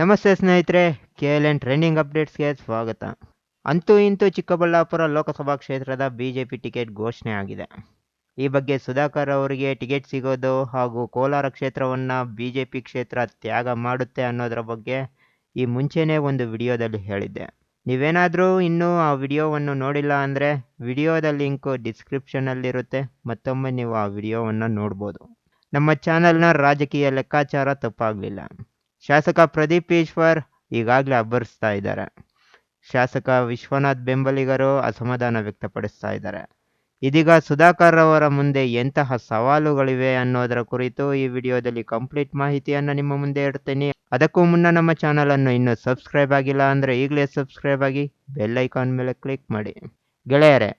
ನಮಸ್ತೆ ಸ್ನೇಹಿತರೆ K L N trending ಅಪ್ಡೇಟ್ಸ್ಗೆ ಸ್ವಾಗತ. ಅಂತೂ ಇಂತೂ ಚಿಕ್ಕಬಳ್ಳಾಪುರ ಲೋಕಸಭಾ ಕ್ಷೇತ್ರದ ಬಿಜೆಪಿ ಟಿಕೆಟ್ ಘೋಷಣೆ ಆಗಿದೆ. ಈ ಬಗ್ಗೆ ಸುಧಾಕರ್ ಅವರಿಗೆ ಟಿಕೆಟ್ ಸಿಗೋದು ಹಾಗೂ ಕೋಲಾರ ಕ್ಷೇತ್ರವನ್ನು ಬಿಜೆಪಿ ಕ್ಷೇತ್ರ ತ್ಯಾಗ ಮಾಡುತ್ತೆ ಅನ್ನೋದರ ಬಗ್ಗೆ ಈ ಮುಂಚೆನೇ ಒಂದು ವಿಡಿಯೋದಲ್ಲಿ ಹೇಳಿದ್ದೆ. ನೀವೇನಾದರೂ ಇನ್ನೂ ಆ ವಿಡಿಯೋವನ್ನು ನೋಡಿಲ್ಲ ಅಂದರೆ ವಿಡಿಯೋದ ಲಿಂಕು ಡಿಸ್ಕ್ರಿಪ್ಷನಲ್ಲಿರುತ್ತೆ. ಮತ್ತೊಮ್ಮೆ ನೀವು ಆ ವಿಡಿಯೋವನ್ನು ನೋಡ್ಬೋದು. ನಮ್ಮ ಚಾನಲ್ನ ರಾಜಕೀಯ ಲೆಕ್ಕಾಚಾರ ತಪ್ಪಾಗಲಿಲ್ಲ. ಶಾಸಕ ಪ್ರದೀಪ್ ಈಶ್ವರ್ ಈಗಾಗಲೇ ಅಬ್ಬರಿಸ್ತಾ ಇದ್ದಾರೆ. ಶಾಸಕ ವಿಶ್ವನಾಥ್ ಬೆಂಬಲಿಗರು ಅಸಮಾಧಾನ ವ್ಯಕ್ತಪಡಿಸ್ತಾ ಇದ್ದಾರೆ. ಇದೀಗ ಸುಧಾಕರ್ ಅವರ ಮುಂದೆ ಎಂತಹ ಸವಾಲುಗಳಿವೆ ಅನ್ನೋದರ ಕುರಿತು ಈ ವಿಡಿಯೋದಲ್ಲಿ ಕಂಪ್ಲೀಟ್ ಮಾಹಿತಿಯನ್ನು ನಿಮ್ಮ ಮುಂದೆ ಇಡ್ತೀನಿ. ಅದಕ್ಕೂ ಮುನ್ನ ನಮ್ಮ ಚಾನಲನ್ನು ಇನ್ನೂ ಸಬ್ಸ್ಕ್ರೈಬ್ ಆಗಿಲ್ಲ ಅಂದರೆ ಈಗಲೇ ಸಬ್ಸ್ಕ್ರೈಬ್ ಆಗಿ ಬೆಲ್ ಐಕಾನ್ ಮೇಲೆ ಕ್ಲಿಕ್ ಮಾಡಿ. ಗೆಳೆಯರೆ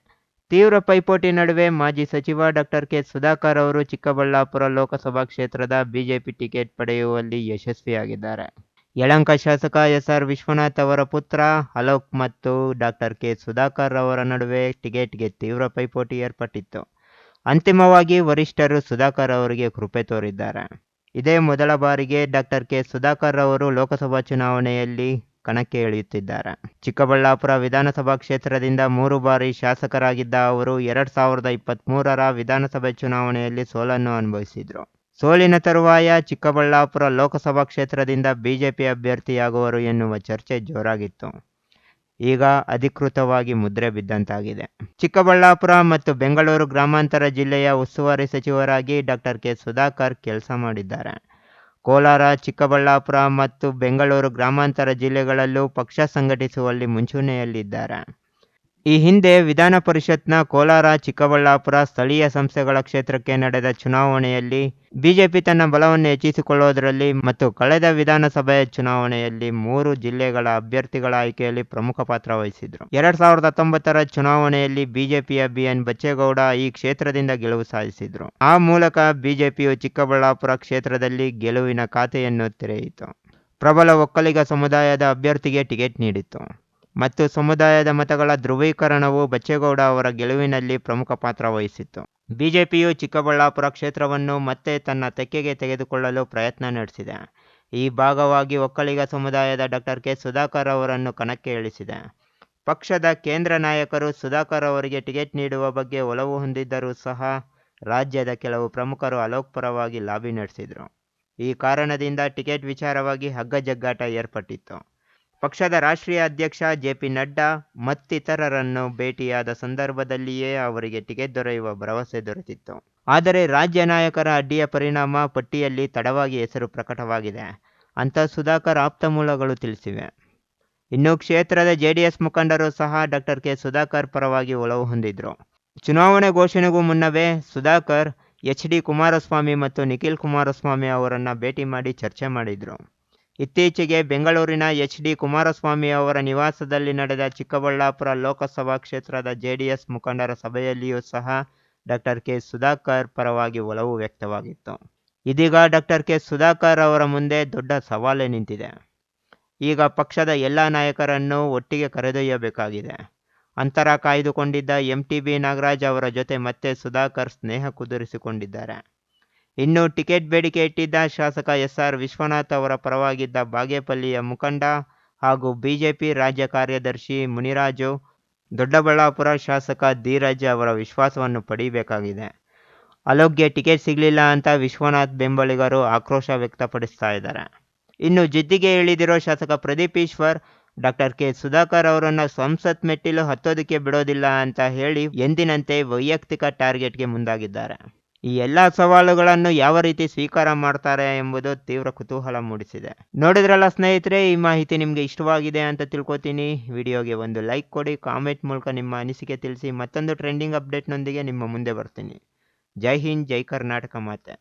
ತೀವ್ರ ಪೈಪೋಟಿ ನಡುವೆ ಮಾಜಿ ಸಚಿವ ಡಾಕ್ಟರ್ ಕೆ ಸುಧಾಕರ್ ಅವರು ಚಿಕ್ಕಬಳ್ಳಾಪುರ ಲೋಕಸಭಾ ಕ್ಷೇತ್ರದ ಬಿಜೆಪಿ ಟಿಕೆಟ್ ಪಡೆಯುವಲ್ಲಿ ಯಶಸ್ವಿಯಾಗಿದ್ದಾರೆ. ಯಳಂಕ ಶಾಸಕ ಎಸ್ಆರ್ ವಿಶ್ವನಾಥ್ ಅವರ ಪುತ್ರ ಅಲೋಕ್ ಮತ್ತು ಡಾಕ್ಟರ್ ಕೆ ಸುಧಾಕರ್ ಅವರ ನಡುವೆ ಟಿಕೆಟ್ಗೆ ತೀವ್ರ ಪೈಪೋಟಿ ಏರ್ಪಟ್ಟಿತ್ತು. ಅಂತಿಮವಾಗಿ ವರಿಷ್ಠರು ಸುಧಾಕರ್ ಅವರಿಗೆ ಕೃಪೆ ತೋರಿದ್ದಾರೆ. ಇದೇ ಮೊದಲ ಬಾರಿಗೆ ಡಾಕ್ಟರ್ ಕೆ ಸುಧಾಕರ್ ಅವರು ಲೋಕಸಭಾ ಚುನಾವಣೆಯಲ್ಲಿ ಕಣಕ್ಕೆ ಇಳಿಯುತ್ತಿದ್ದಾರೆ. ಚಿಕ್ಕಬಳ್ಳಾಪುರ ವಿಧಾನಸಭಾ ಕ್ಷೇತ್ರದಿಂದ ಮೂರು ಬಾರಿ ಶಾಸಕರಾಗಿದ್ದ ಅವರು ಎರಡ್ ಸಾವಿರದ ಇಪ್ಪತ್ತ್ಮೂರರ ವಿಧಾನಸಭೆ ಚುನಾವಣೆಯಲ್ಲಿ ಸೋಲನ್ನು ಅನುಭವಿಸಿದರು. ಸೋಲಿನ ತರುವಾಯ ಚಿಕ್ಕಬಳ್ಳಾಪುರ ಲೋಕಸಭಾ ಕ್ಷೇತ್ರದಿಂದ ಬಿಜೆಪಿ ಅಭ್ಯರ್ಥಿಯಾಗುವರು ಎನ್ನುವ ಚರ್ಚೆ ಜೋರಾಗಿತ್ತು. ಈಗ ಅಧಿಕೃತವಾಗಿ ಮುದ್ರೆ ಬಿದ್ದಂತಾಗಿದೆ. ಚಿಕ್ಕಬಳ್ಳಾಪುರ ಮತ್ತು ಬೆಂಗಳೂರು ಗ್ರಾಮಾಂತರ ಜಿಲ್ಲೆಯ ಉಸ್ತುವಾರಿ ಸಚಿವರಾಗಿ ಡಾಕ್ಟರ್ ಕೆ. ಸುಧಾಕರ್ ಕೆಲಸ ಮಾಡಿದ್ದಾರೆ. ಕೋಲಾರ ಚಿಕ್ಕಬಳ್ಳಾಪುರ ಮತ್ತು ಬೆಂಗಳೂರು ಗ್ರಾಮಾಂತರ ಜಿಲ್ಲೆಗಳಲ್ಲೂ ಪಕ್ಷ ಸಂಘಟಿಸುವಲ್ಲಿ ಮುಂಚೂಣಿಯಲ್ಲಿದ್ದಾರೆ. ಈ ಹಿಂದೆ ವಿಧಾನ ಪರಿಷತ್ನ ಕೋಲಾರ, ಚಿಕ್ಕಬಳ್ಳಾಪುರ ಸ್ಥಳೀಯ ಸಂಸ್ಥೆಗಳ ಕ್ಷೇತ್ರಕ್ಕೆ ನಡೆದ ಚುನಾವಣೆಯಲ್ಲಿ ಬಿಜೆಪಿ ತನ್ನ ಬಲವನ್ನು ಹೆಚ್ಚಿಸಿಕೊಳ್ಳುವುದರಲ್ಲಿ ಮತ್ತು ಕಳೆದ ವಿಧಾನಸಭೆಯ ಚುನಾವಣೆಯಲ್ಲಿ ಮೂರು ಜಿಲ್ಲೆಗಳ ಅಭ್ಯರ್ಥಿಗಳ ಆಯ್ಕೆಯಲ್ಲಿ ಪ್ರಮುಖ ಪಾತ್ರ ವಹಿಸಿದ್ರು. ಎರಡ್ ಸಾವಿರದ ಹತ್ತೊಂಬತ್ತರ ಚುನಾವಣೆಯಲ್ಲಿ ಬಿಜೆಪಿಯ ಬಿಎನ್ ಬಚ್ಚೇಗೌಡ ಈ ಕ್ಷೇತ್ರದಿಂದ ಗೆಲುವು ಸಾಧಿಸಿದ್ರು. ಆ ಮೂಲಕ ಬಿಜೆಪಿಯು ಚಿಕ್ಕಬಳ್ಳಾಪುರ ಕ್ಷೇತ್ರದಲ್ಲಿ ಗೆಲುವಿನ ಖಾತೆಯನ್ನು ತೆರೆಯಿತು. ಪ್ರಬಲ ಒಕ್ಕಲಿಗ ಸಮುದಾಯದ ಅಭ್ಯರ್ಥಿಗೆ ಟಿಕೆಟ್ ನೀಡಿತು ಮತ್ತು ಸಮುದಾಯದ ಮತಗಳ ಧ್ರುವೀಕರಣವು ಬಚ್ಚೇಗೌಡ ಅವರ ಗೆಲುವಿನಲ್ಲಿ ಪ್ರಮುಖ ಪಾತ್ರ ವಹಿಸಿತ್ತು. ಬಿಜೆಪಿಯು ಚಿಕ್ಕಬಳ್ಳಾಪುರ ಕ್ಷೇತ್ರವನ್ನು ಮತ್ತೆ ತನ್ನ ತೆಕ್ಕೆಗೆ ತೆಗೆದುಕೊಳ್ಳಲು ಪ್ರಯತ್ನ ನಡೆಸಿದೆ. ಈ ಭಾಗವಾಗಿ ಒಕ್ಕಲಿಗ ಸಮುದಾಯದ ಡಾಕ್ಟರ್ ಕೆ. ಸುಧಾಕರ್ ಅವರನ್ನು ಕಣಕ್ಕೆ ಇಳಿಸಿದೆ. ಪಕ್ಷದ ಕೇಂದ್ರ ನಾಯಕರು ಸುಧಾಕರ್ ಅವರಿಗೆ ಟಿಕೆಟ್ ನೀಡುವ ಬಗ್ಗೆ ಒಲವು ಹೊಂದಿದ್ದರೂ ಸಹ ರಾಜ್ಯದ ಕೆಲವು ಪ್ರಮುಖರು ಅಲೋಕ್ ಪರವಾಗಿ ಲಾಬಿ ನಡೆಸಿದರು. ಈ ಕಾರಣದಿಂದ ಟಿಕೆಟ್ ವಿಚಾರವಾಗಿ ಹಗ್ಗಜಗ್ಗಾಟ ಏರ್ಪಟ್ಟಿತ್ತು. ಪಕ್ಷದ ರಾಷ್ಟ್ರೀಯ ಅಧ್ಯಕ್ಷ ಜೆಪಿ ನಡ್ಡಾ ಮತ್ತಿತರರನ್ನು ಭೇಟಿಯಾದ ಸಂದರ್ಭದಲ್ಲಿಯೇ ಅವರಿಗೆ ಟಿಕೆಟ್ ದೊರೆಯುವ ಭರವಸೆ ದೊರೆತಿತ್ತು. ಆದರೆ ರಾಜ್ಯ ನಾಯಕರ ಅಡ್ಡಿಯ ಪರಿಣಾಮ ಪಟ್ಟಿಯಲ್ಲಿ ತಡವಾಗಿ ಹೆಸರು ಪ್ರಕಟವಾಗಿದೆ. ಅಂತ ಸುಧಾಕರ್ ಆಪ್ತ ಮೂಲಗಳು ತಿಳಿಸಿವೆ. ಇನ್ನು ಕ್ಷೇತ್ರದ ಜೆಡಿಎಸ್ ಮುಖಂಡರು ಸಹ ಡಾಕ್ಟರ್ ಕೆ ಸುಧಾಕರ್ ಪರವಾಗಿ ಒಲವು ಹೊಂದಿದ್ರು. ಚುನಾವಣೆ ಘೋಷಣೆಗೂ ಮುನ್ನವೇ ಸುಧಾಕರ್ ಎಚ್ ಡಿ ಕುಮಾರಸ್ವಾಮಿ ಮತ್ತು ನಿಖಿಲ್ ಕುಮಾರಸ್ವಾಮಿ ಅವರನ್ನು ಭೇಟಿ ಮಾಡಿ ಚರ್ಚೆ ಮಾಡಿದರು. ಇತ್ತೀಚೆಗೆ ಬೆಂಗಳೂರಿನ ಎಚ್ ಡಿ ಕುಮಾರಸ್ವಾಮಿ ಅವರ ನಿವಾಸದಲ್ಲಿ ನಡೆದ ಚಿಕ್ಕಬಳ್ಳಾಪುರ ಲೋಕಸಭಾ ಕ್ಷೇತ್ರದ ಜೆಡಿಎಸ್ ಮುಖಂಡರ ಸಭೆಯಲ್ಲಿಯೂ ಸಹ ಡಾಕ್ಟರ್ ಕೆ ಸುಧಾಕರ್ ಪರವಾಗಿ ಒಲವು ವ್ಯಕ್ತವಾಗಿತ್ತು. ಇದೀಗ ಡಾಕ್ಟರ್ ಕೆ ಸುಧಾಕರ್ ಅವರ ಮುಂದೆ ದೊಡ್ಡ ಸವಾಲೇ ನಿಂತಿದೆ. ಈಗ ಪಕ್ಷದ ಎಲ್ಲ ನಾಯಕರನ್ನು ಒಟ್ಟಿಗೆ ಕರೆದೊಯ್ಯಬೇಕಾಗಿದೆ. ಅಂತರ ಕಾಯ್ದುಕೊಂಡಿದ್ದ ಎಂಟಿಬಿ ನಾಗರಾಜ್ ಅವರ ಜೊತೆ ಮತ್ತೆ ಸುಧಾಕರ್ ಸ್ನೇಹ ಕುದುರಿಸಿಕೊಂಡಿದ್ದಾರೆ. ಇನ್ನು ಟಿಕೆಟ್ ಬೇಡಿಕೆ ಇಟ್ಟಿದ್ದ ಶಾಸಕ ಎಸ್ಆರ್ ವಿಶ್ವನಾಥ್ ಅವರ ಪರವಾಗಿದ್ದ ಬಾಗೇಪಲ್ಲಿಯ ಮುಖಂಡ ಹಾಗೂ ಬಿಜೆಪಿ ರಾಜ್ಯ ಕಾರ್ಯದರ್ಶಿ ಮುನಿರಾಜು, ದೊಡ್ಡಬಳ್ಳಾಪುರ ಶಾಸಕ ಧೀರಜ್ ಅವರ ವಿಶ್ವಾಸವನ್ನು ಪಡೆಯಬೇಕಾಗಿದೆ ಅಲೋಕ್ಗೆ ಟಿಕೆಟ್ ಸಿಗಲಿಲ್ಲ ಅಂತ ವಿಶ್ವನಾಥ್ ಬೆಂಬಲಿಗರು ಆಕ್ರೋಶ ವ್ಯಕ್ತಪಡಿಸ್ತಾ ಇದ್ದಾರೆ. ಇನ್ನು ಜಿದ್ದಿಗೆ ಇಳಿದಿರೋ ಶಾಸಕ ಪ್ರದೀಪ್ ಈಶ್ವರ್, ಡಾಕ್ಟರ್ ಕೆ ಸುಧಾಕರ್ ಅವರನ್ನು ಸಂಸತ್ ಮೆಟ್ಟಿಲು ಹತ್ತೋದಕ್ಕೆ ಬಿಡೋದಿಲ್ಲ ಅಂತ ಹೇಳಿ ಎಂದಿನಂತೆ ವೈಯಕ್ತಿಕ ಟಾರ್ಗೆಟ್ಗೆ ಮುಂದಾಗಿದ್ದಾರೆ. ಈ ಎಲ್ಲ ಸವಾಲುಗಳನ್ನು ಯಾವ ರೀತಿ ಸ್ವೀಕಾರ ಮಾಡ್ತಾರೆ ಎಂಬುದು ತೀವ್ರ ಕುತೂಹಲ ಮೂಡಿಸಿದೆ. ನೋಡಿದ್ರಲ್ಲ ಸ್ನೇಹಿತರೆ, ಈ ಮಾಹಿತಿ ನಿಮಗೆ ಇಷ್ಟವಾಗಿದೆ ಅಂತ ತಿಳ್ಕೊತೀನಿ. ವಿಡಿಯೋಗೆ ಒಂದು ಲೈಕ್ ಕೊಡಿ, ಕಾಮೆಂಟ್ ಮೂಲಕ ನಿಮ್ಮ ಅನಿಸಿಕೆ ತಿಳಿಸಿ ಮತ್ತೊಂದು ಟ್ರೆಂಡಿಂಗ್ ಅಪ್ಡೇಟ್ನೊಂದಿಗೆ ನಿಮ್ಮ ಮುಂದೆ ಬರ್ತೀನಿ. ಜೈ ಹಿಂದ್, ಜೈ ಕರ್ನಾಟಕ ಮಾತೆ.